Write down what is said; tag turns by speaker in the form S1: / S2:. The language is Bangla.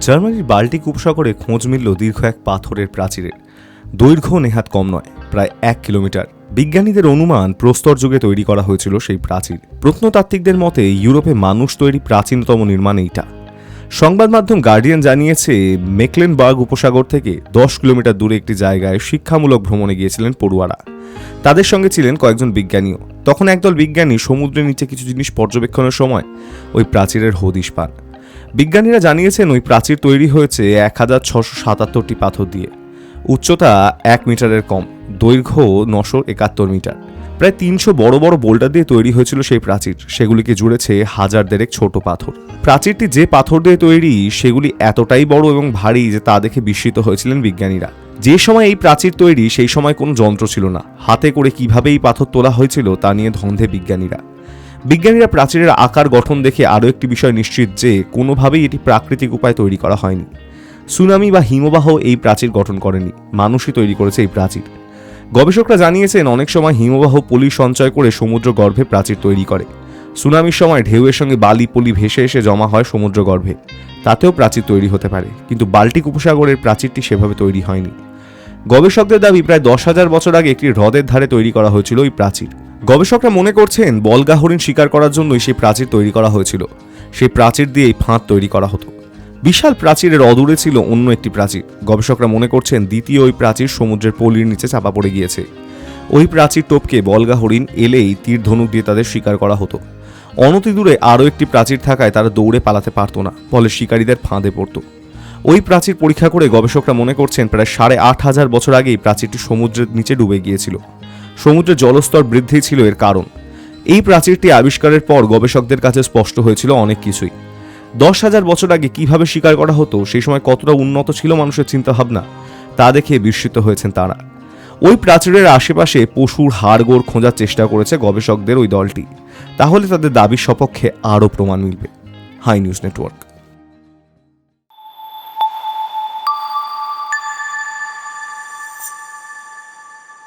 S1: জার্মানির বাল্টিক উপসাগরে খোঁজ মিলল দীর্ঘ এক পাথরের প্রাচীরের। দৈর্ঘ্য নেহাত কম নয়, প্রায় এক কিলোমিটার। বিজ্ঞানীদের অনুমান প্রস্তর যুগে তৈরি করা হয়েছিল সেই প্রাচীর। প্রত্নতাত্ত্বিকদের মতে, ইউরোপে মানুষ তৈরি প্রাচীনতম নির্মাণ এইটা। সংবাদ মাধ্যম গার্ডিয়ান জানিয়েছে, মেকলেনবার্গ উপসাগর থেকে দশ কিলোমিটার দূরে একটি জায়গায় শিক্ষামূলক ভ্রমণে গিয়েছিলেন পড়ুয়ারা। তাদের সঙ্গে ছিলেন কয়েকজন বিজ্ঞানীও। তখন একদল বিজ্ঞানী সমুদ্রের নিচে কিছু জিনিস পর্যবেক্ষণের সময় ওই প্রাচীরের হদিশ পান। বিজ্ঞানীরা জানিয়েছেন ওই প্রাচীর তৈরি হয়েছে এক হাজার ছশো সাতাত্তরটি পাথর দিয়ে। উচ্চতা এক মিটারের কম, দৈর্ঘ্য নশো একাত্তর মিটার। প্রায় তিনশো বড় বড় বোল্ডার দিয়ে তৈরি হয়েছিল সেই প্রাচীর, সেগুলিকে জুড়েছে হাজার দেড়েক ছোট পাথর। প্রাচীরটি যে পাথর দিয়ে তৈরি, সেগুলি এতটাই বড় এবং ভারী যে তা দেখে বিস্মিত হয়েছিলেন বিজ্ঞানীরা। যে সময় এই প্রাচীর তৈরি, সেই সময় কোনো যন্ত্র ছিল না। হাতে করে কীভাবে এই পাথর তোলা হয়েছিল, তা নিয়ে ধন্ধে বিজ্ঞানীরা। বিজ্ঞানীরা প্রাচীরের আকার গঠন দেখে আরও একটি বিষয় নিশ্চিত যে কোনোভাবেই এটি প্রাকৃতিক উপায়ে তৈরি করা হয়নি। সুনামি বা হিমবাহ এই প্রাচীর গঠন করেনি। মানুষই তৈরি করেছে এই প্রাচীর। গবেষকরা জানিয়েছেন, অনেক সময় হিমবাহ পলি সঞ্চয় করে সমুদ্র গর্ভে প্রাচীর তৈরি করে। সুনামির সময় ঢেউয়ের সঙ্গে বালি পলি ভেসে এসে জমা হয় সমুদ্র গর্ভে তাতেও প্রাচীর তৈরি হতে পারে, কিন্তু বাল্টিক উপসাগরের প্রাচীরটি সেভাবে তৈরি হয়নি। গবেষকদের দাবি, প্রায় দশ হাজার বছর আগে একটি হ্রদের ধারে তৈরি করা হয়েছিল ওই প্রাচীর। গবেষকরা মনে করছেন বলগা হরিণ শিকার করার জন্যই সেই প্রাচীর তৈরি করা হয়েছিল। সেই প্রাচীর দিয়েই ফাঁদ তৈরি করা হতো। বিশাল প্রাচীরের অদূরে ছিল অন্য একটি প্রাচীর। গবেষকরা মনে করছেন দ্বিতীয় ওই প্রাচীর সমুদ্রের পলির নিচে চাপা পড়ে গিয়েছে। ওই প্রাচীর টোপকে বলগা হরিণ এলেই তীর ধনুক দিয়ে তাদের শিকার করা হতো। অনতি দূরে আরও একটি প্রাচীর থাকায় তারা দৌড়ে পালাতে পারতো না, ফলে শিকারীদের ফাঁদে পড়তো। ওই প্রাচীর পরীক্ষা করে গবেষকরা মনে করছেন প্রায় সাড়ে আট হাজার বছর আগেই প্রাচীরটি সমুদ্রের নিচে ডুবে গিয়েছিল। সমুদ্রের জলস্তর বৃদ্ধি ছিল এর কারণ। এই প্রাচীরটি আবিষ্কারের পর গবেষকদের কাছে স্পষ্ট হয়েছিল অনেক কিছুই। দশ হাজার বছর আগে কীভাবে শিকার করা হতো, সেই সময় কতটা উন্নত ছিল মানুষের চিন্তাভাবনা, তা দেখে বিস্মিত হয়েছেন তারা। ওই প্রাচীরের আশেপাশে পশুর হাড়গোড় খোঁজার চেষ্টা করেছে গবেষকদের ওই দলটি। তাহলে তাদের দাবির সপক্ষে আরও প্রমাণ মিলবে। High News Network.